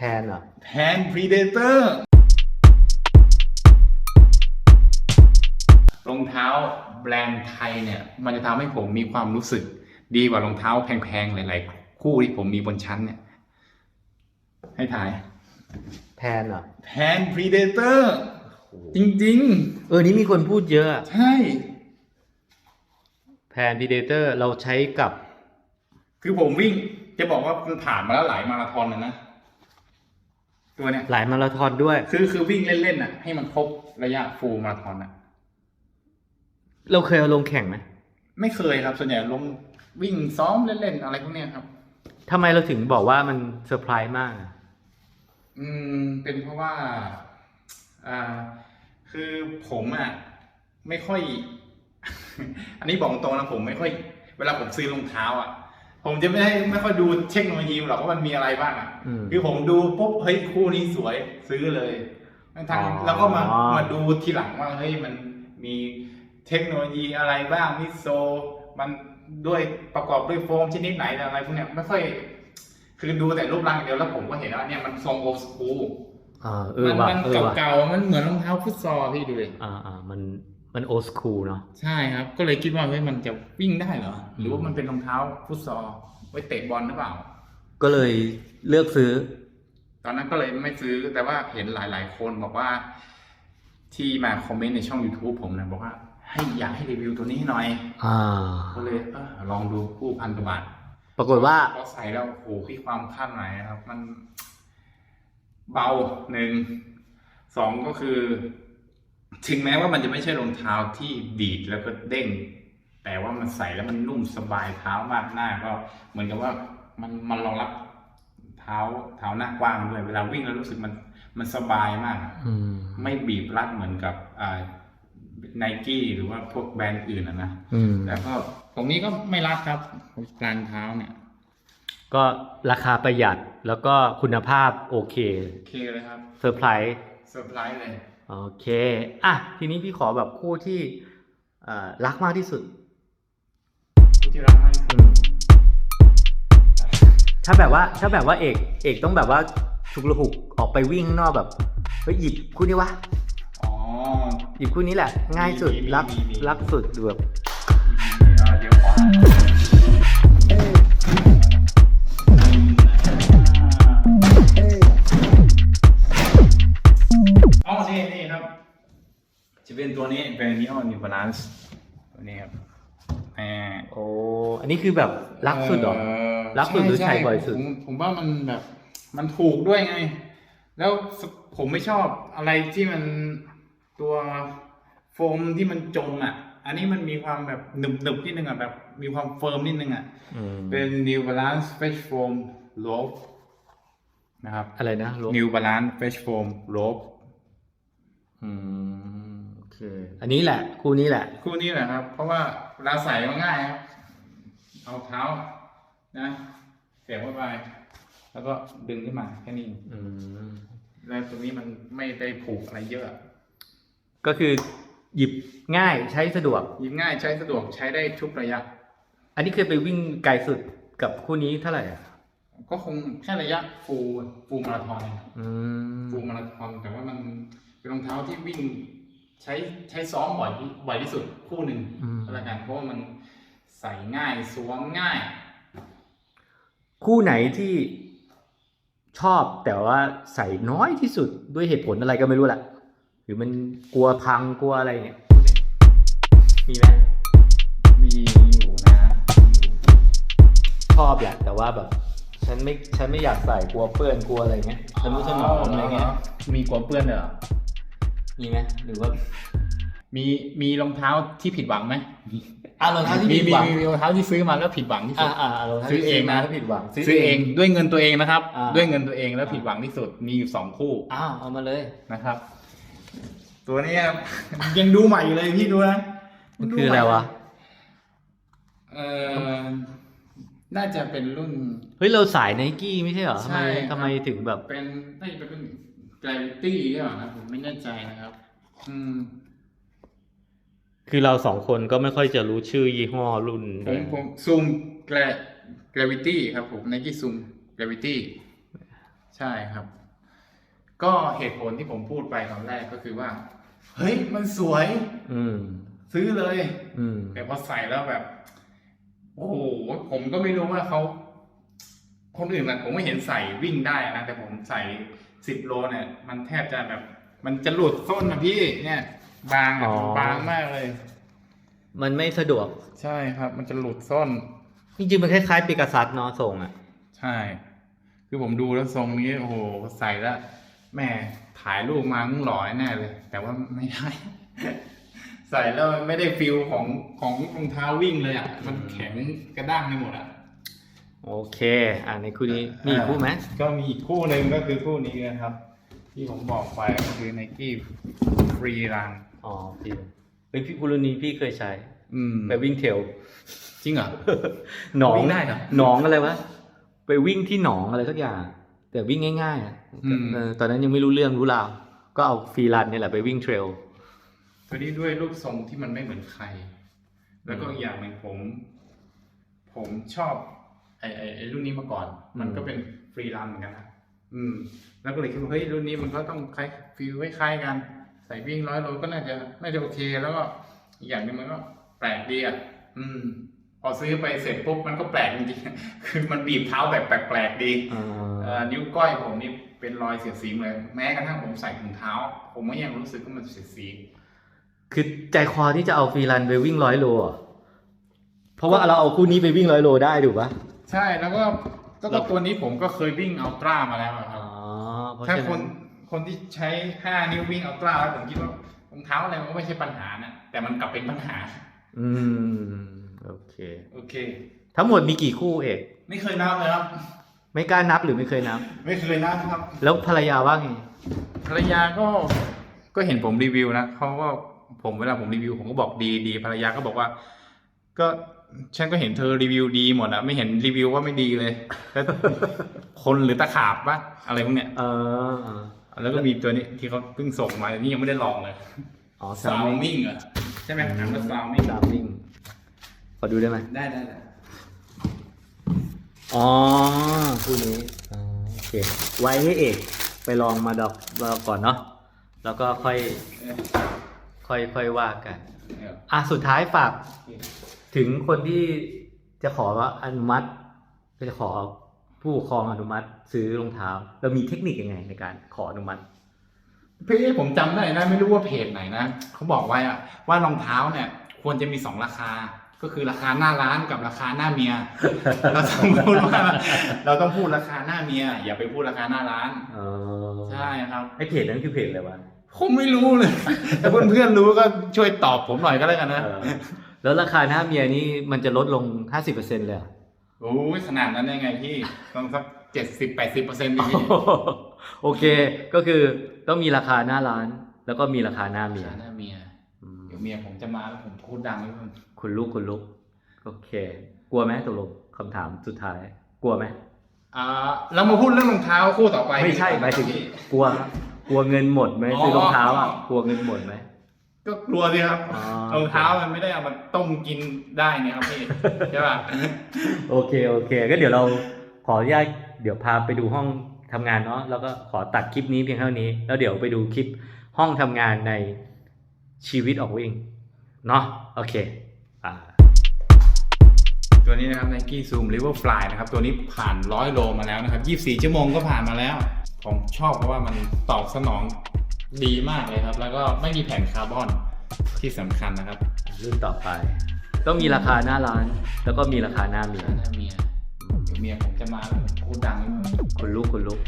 แพนเหรอแพนพรีเดเตอร์รองเท้าแบรนด์ไทยเนี่ย มันจะทำให้ผมมีความรู้สึก ดีกว่ารองเท้าแพงๆหลายๆ คู่ที่ผมมีบนชั้นเนี่ย ให้ถ่ายแพนเหรอแพนพรีเดเตอร์จริงเออ นี่มีคนพูดเยอะๆใช่ แพนพีเดเตอร์เราใช้กับ คือผมวิ่งจะบอกว่ามันผ่านมาแล้วหลายมาราธอนนะนะ ตัวเนี้ยหลายมาราธอนด้วย คือคือวิ่งเล่นๆอะ ให้มันครบระยะฟูลมาราธอนอะ เราเคยเอาลงแข่งไหมไม่เคยครับ ส่วนใหญ่ลงวิ่งซ้อมเล่นๆอะไรพวกเนี้ยครับทำไมเราถึงบอกว่ามันเซอร์ไพรส์มากอะอืม เป็นเพราะว่า อ่า คือผมอะไม่ค่อย อันนี้บอกตรงนะผมไม่ค่อย เวลาผมซื้อรองเท้าอะ ผมจะไม่ได้ไม่ค่อยดูเทคโนโลยีหรอกว่ามันมีอะไรบ้างอะอืม คือผมดูปุ๊บเฮ้ยคู่นี้สวยซื้อเลยทั้งอ๋อๆแล้วก็มามาดูทีหลังว่าเฮ้ยมันมีเทคโนโลยีอะไรบ้างมิโซมันด้วยประกอบด้วยโฟมชนิดไหนอะไรพวกเนี้ยไม่ค่อย คือดูแต่รูปร่างอย่างเดียวแล้วผมก็เห็นว่าเนี่ยมันทรงโอสคูลอ่าเออมันว่ะมันเออว่ะเก่าๆ มันเหมือนรองเท้าฟุตซอลพี่ดูเลยอ่าอ่ามัน มันโอสคูลเนาะใช่ครับ ก็เลยคิดว่าเฮ้ยมันจะวิ่งได้เหรอ หรือว่ามันเป็นรองเท้าฟุตซอลไว้เตะบอลหรือเปล่า ก็เลยเลือกซื้อ ตอนนั้นก็เลยไม่ซื้อแต่ว่าเห็นหลาย ๆ คนบอกว่า ที่มาคอมเมนต์ในช่อง YouTube ผมนะบอกว่า ให้อยากให้รีวิวตัวนี้ให้หน่อยอ่า ก็เลยเออลองดูคู่พันกว่าบาท ปรากฏว่า พอใส่แล้วโอ้โหพี่ความคาดหมายนะครับ มัน เบาหนึ่งสองก็คือ ถึงแม้ว่ามันจะไม่ใช่รองเท้าที่ดีดแล้วก็เด้ง แต่ว่ามันใส่แล้วมันนุ่มสบายเท้ามากหน้าก็เหมือนกับว่ามันมันรองรับเท้าเท้าหน้ากว้างด้วยเวลาวิ่งแล้วรู้สึกมันมันสบายมากอืมไม่บีบรัดเหมือนกับอ่าไนกี้หรือว่าพวกแบรนด์อื่นอะนะอืมแต่ก็ตรงนี้ก็ไม่รัดครับกลางเท้าเนี่ย ก็ราคาประหยัดแล้วก็คุณภาพโอเค โอเคเลยครับเซอร์ไพรส์เซอร์ไพรส์เลย โอเค อะ ทีนี้พี่ขอแบบคู่ที่เอ่อรักมากที่สุดผู้ที่รักมากที่สุด ถ้าแบบว่า ถ้าแบบว่าเอก เอกต้องแบบว่าฉุกละหุกออกไปวิ่งข้างนอกแบบเฮ้ยหยิบคู่นี้วะ อ๋อ หยิบคู่นี้แหละ ง่ายสุดมีมีรักมีมีรักสุดดูแบบอ่าเดี๋ยวขอ ตัวนี้เป็นนิโอนิวบาลานซ์ตัวนี้ครับแหมโอ้อันนี้คือแบบรักสุดเหรอเรักสุดหรือช่ใช้บ่อยสุด ผมผมว่ามันแบบ มันถูกด้วยไง แล้วผมไม่ชอบอะไรที่มันตัวโฟมที่มันจมอะ อันนี้มันมีความแบบหนึบหนึบๆนิดนึงอะแบบมีความเฟิร์มนิดนึงอะอืมเป็น New Balance Fresh Foam Rope นะครับ อะไรนะลบ New Balance Fresh Foam Rope อืมโอ เค อันนี้แหละ คู่นี้แหละ คู่นี้แหละครับ เพราะว่าเวลาใส่มันง่ายครับ เอาเท้านะ เสียบเข้าไป แล้วก็ดึงขึ้นมาแค่นี้อืมแล้วตรงนี้มันไม่ได้ผูกอะไรเยอะ ก็คือหยิบง่ายใช้สะดวก หยิบง่ายใช้สะดวกใช้ได้ทุกระยะ อันนี้เคยไปวิ่งไกลสุดกับคู่นี้เท่าไหร่อะก็คงแค่ระยะฟูลฟูลมาราธอนนะครับอืม ฟูลมาราธอนแต่ว่ามันเป็นรองเท้าที่วิ่ง ใช้ใช้ซ้อมบ่อยที่บ่อยที่สุดคู่หนึ่งอืมก็แล้วกันเพราะว่ามันใส่ง่ายสวมง่าย คู่ไหนที่ชอบแต่ว่าใส่น้อยที่สุดด้วยเหตุผลอะไรก็ไม่รู้แหละหรือมันกลัวพังกลัวอะไรเนี่ย มีไหมมีอยู่นะ ชอบแหละแต่ว่าแบบ ฉันไม่ฉันไม่อยากใส่กลัวเปื้อนกลัวอะไรเงี้ยฉันรู้ถนอมอะไรเงี้ยมีกลัวเปื้อนเหรอ มีไหมหรือว่ามีมีรองเท้าที่ผิดหวังไหมอะรองเท้าที่มีผิดมีหวังมีรองเท้าที่ซื้อมาแล้วผิดหวังที่สุอ่าด อ่ารองเท้าซื้อเองนะถ้าผิดหวังซื้อเอง ด้วยเงินตัวเองนะครับ อ่า ด้วยเงินตัวเองแล้วผิดหวังที่สุดมีอยู่สองคู่อ้าวเอามาเลย นะครับ ตัวนี้ครับ ยังดูใหม่อยู่เลยพี่ดูนะมันคืออะไรวะ เออน่าจะเป็นรุ่น เฮ้ยเราสายไนกี้ไม่ใช่เหรอทำใช่ไมครับ ทำไมถึงแบบ เป็นน่าจะเป็นรุ่น Gravity หรือเปล่านะผมไม่แน่ใจนะครับ อืม คือเราสองคนก็ไม่ค่อยจะรู้ชื่อยี่ห้อรุ่นผมผมซูม Gra- Gravity ครับผม Nike Zoom Gravity ใช่ครับ ก็เหตุผลที่ผมพูดไปตอนแรกก็คือว่า เฮ้ย มันสวย อืม ซื้อเลย อืม แต่พอใส่แล้วแบบ โอ้โหผมก็ไม่รู้ว่าเขา คนอื่นนะผมไม่เห็นใส่วิ่งได้นะ แต่ผมใส่ สิบโลเนี่ย มันแทบจะแบบ มันจะหลุดส้นนะพี่เนี่ย บางอะอ๋อ บางมากเลย มันไม่สะดวก ใช่ครับ มันจะหลุดส้น จริงๆมันคล้ายๆปีกาซัสเนาะทรงอะ ใช่ คือผมดูแล้วทรงนี้โอ้โหใส่แล้วแม่ถ่ายรูปมามึงหล่อแน่เลย แต่ว่าไม่ได้ ใส่แล้วมันไม่ได้ฟิลของของรองเท้าวิ่งเลยอะ มันแข็งกระด้างไปหมดอะ โอเคอ่าในคู่นี้มีอีกคู่ไหมก็มีอีกคู่หนึ่งก็คือคู่นี้นะครับ ที่ผมบอกไปก็คือ Nike Free Run อ๋อพี่เฮ้ยพี่คู่รุ่นนี้พี่เคยใช้ อืมไปวิ่งเทรลจริงเหรอหนองวิ่งได้เหรอหนองอะไรวะไปวิ่งที่หนองอะไรสักอย่าง แต่วิ่งง่ายๆอะอืมเออตอนนั้นยังไม่รู้เรื่องรู้ราว ก็เอาฟรีรันเนี่ยแหละไปวิ่งเทรลตัวนี้ด้วยรูปทรงที่มันไม่เหมือนใคร แล้วก็อืมอีกอย่างหนึ่งผม ผมชอบ ไอ้ไอ้ไอ้รุ่นนี้มาก่อน มันอืมก็เป็นฟรีรันเหมือนกันนะอืม แล้วก็เลยคิดว่าเฮ้ยรุ่นนี้มันก็ต้องคล้ายฟิลคล้ายๆกัน ใส่วิ่งร้อยโลก็น่าจะน่าจะโอเค แล้วก็อีกอย่างหนึ่งมันก็แปลกดีอะอืม พอซื้อไปเสร็จปุ๊บมันก็แปลกจริงๆ คือมันบีบเท้าแบบแปลกๆดีอ่เอ่าอนิ้วก้อยผมนี่เป็นรอยเสียดสีเลย แม้กระทั่งผมใส่ถุงเท้า ผมก็ยังรู้สึกว่ามันเสียดสี คือใจคอที่จะเอาฟรีรันไปวิ่งร้อยโลอะเพราะว่าเราเอาคู่นี้ไปวิ่งร้อยโลได้ถูกปะ ใช่แล้วก็ก็ก็ตัวนี้ผมก็เคยวิ่งอัลตร้ามาแล้วอะคอ๋รัอบเพราะถ้าฉะคนั้นนคนที่ใช้ห้านิ้ววิ่งอัลตร้าแล้วผมคิดว่ารองเท้าอะไรมันก็ไม่ใช่ปัญหานะแต่มันกลับเป็นปัญหา อืมโอเค โอเค ทั้งหมดมีกี่คู่เอก ไม่เคยนับเลยครับ ไม่กล้านับหรือไม่เคยนับ ไม่เคยนับครับ แล้วภรรยาว่าไงภรรยาก็ก็เห็นผมรีวิวนะเขาก็ผมเวลาผมรีวิวผมก็บอกดีดีภรรยาก็บอกว่า ก็ ฉันก็เห็นเธอรีวิวดีหมดอะไม่เห็นรีวิวว่าไม่ดีเลยแล้วคนหรือตะขาบปะอะไรพวกเนี้ยเออเออแล้วก็มีตัวนี้ที่เขาเพิ่งส่งมาอันนี่ยังไม่ได้ลองเลยอ๋อซาวมิ่งเหรอใช่ไหมอ่านว่าซาวมิ่งสามมิ่งขอดูได้ไหมได้ได้ได้อ๋อคู่นี้อ๋อโอเคไว้ให้เอกไปลองมาดอกเราก่อนเนาะแล้วก็ค่อยเออค่อยค่อยว่ากันเอออะสุดท้ายฝาก ถึงคนที่จะขออนุมัติจะขอผู้ปกครองอนุมัติ ซื้อรองเท้าเรามีเทคนิคยังไงในการขออนุมัติพี่ผมจำได้นะไม่รู้ว่าเพจไหนนะเขาบอกไว้อะว่ารองเท้าเนี่ย ควรจะมีสองราคา ก็คือราคาหน้าร้านกับราคาหน้าเมีย เราต้องพูดว่าเราต้องพูดราคาหน้าเมีย อย่าไปพูดราคาหน้าร้านเออใช่ครับไอเพจนั้นคือเพจอะไรวะผมไม่รู้เลยถ้าเพื่อนๆรู้ก็ช่วยตอบผมหน่อยก็แล้วกันนะเออ แล้วราคาหน้าเมียนี่มันจะลดลงห้าสิบเปอร์เซ็นต์เลยเหรอโอ้ยขนาดนั้นได้ไงพี่ต้องสักเจ็ดสิบแปดสิบเปอร์เซ็นต์พี่โอเค ก็คือต้องมีราคาหน้าร้าน แล้วก็มีราคาหน้าเมีย หน้าเมียอืมเดี๋ยวเมียผมจะมาแล้วผมพูดดังแล้วมันคุณลูกคุณลูกโอเค กลัวไหมตกลงคำถามสุดท้าย กลัวไหมอ่าเรามาพูดเรื่องรองเท้าคู่ต่อไปไม่ใช่หมายถึง พี่ กลัว กลัวเงินหมดไหมอ๋อซื้อรองเท้าอะกลัวเงินหมดไหม ก็กลัวสิครับอ๋อรองเท้ามันไม่ได้เอามาต้มกินได้เนี่ยครับพี่ใช่ป่ะโอเคโอเค ก็เดี๋ยวเราขออนุญาตเดี๋ยวพาไปดูห้องทำงานเนาะแล้วก็ขอตัดคลิปนี้เพียงเท่านี้ แล้วเดี๋ยวไปดูคลิปห้องทำงานในชีวิตออกวิ่งเนาะโอเคอ่าตัวนี้นะครับ Nike Zoom River Fly นะครับ ตัวนี้ผ่านร้อยโลมาแล้วนะครับ 24 ชั่วโมงก็ผ่านมาแล้ว ผมชอบเพราะว่ามันตอบสนอง ดีมากเลยครับ แล้วก็ไม่มีแผ่นคาร์บอนที่สำคัญนะครับรุ่นต่อไป ต้องมีราคาหน้าร้าน แล้วก็มีราคาหน้าเมียหน้าเมียเมียผมจะมาแล้วผมพูดดังนิดนึง คนลุกคนลุก